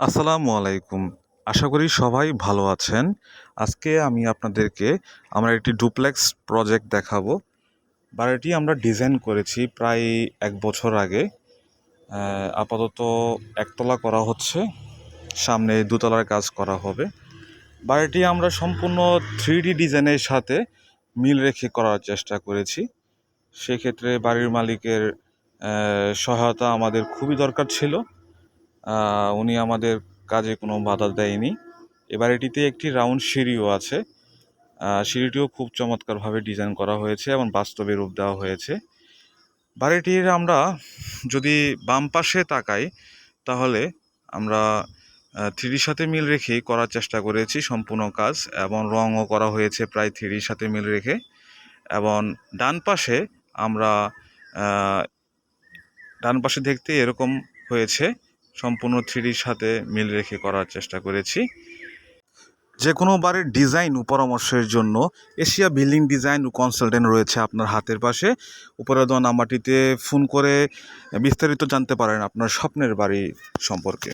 আসসালামু আলাইকুম। আশা করি সবাই ভালো আছেন। আজকে আমি আপনাদেরকে আমরা একটি ডুপ্লেক্স প্রজেক্ট দেখাবো। বাড়িটি আমরা ডিজাইন করেছি প্রায় এক বছর আগে। আপাতত একতলা করা হচ্ছে। সামনে দুতলার কাজ করা হবে। বাড়িটি আমরা সম্পূর্ণ থ্রি ডি ডিজাইনের সাথে মিল রেখে করার চেষ্টা করেছি। সেক্ষেত্রে বাড়ির মালিকের সহায়তা আমাদের খুবই দরকার ছিল। উনি আমাদের কাজে কোনো বাধা দেয়নি। এবার এটিতে একটি রাউন্ড সিঁড়িও আছে। সিঁড়িটিও খুব চমৎকারভাবে ডিজাইন করা হয়েছে এবং বাস্তবে রূপ দেওয়া হয়েছে। বাড়িটির আমরা যদি বাম পাশে তাকাই, তাহলে আমরা থ্রিডির সাথে মিল রেখেই করার চেষ্টা করেছি সম্পূর্ণ কাজ এবং রঙও করা হয়েছে প্রায় থ্রিডির সাথে মিল রেখে এবং ডান পাশে আমরা ডান পাশে দেখতে এরকম হয়েছে। সম্পূর্ণ থ্রিডির সাথে মিল রেখে করার চেষ্টা করেছি। যে কোনো বাড়ির ডিজাইন পরামর্শের জন্য এশিয়া বিল্ডিং ডিজাইন কনসালটেন্ট রয়েছে আপনার হাতের পাশে। উপরে দেওয়া নাম্বারটিতে ফোন করে বিস্তারিত জানতে পারেন আপনার স্বপ্নের বাড়ি সম্পর্কে।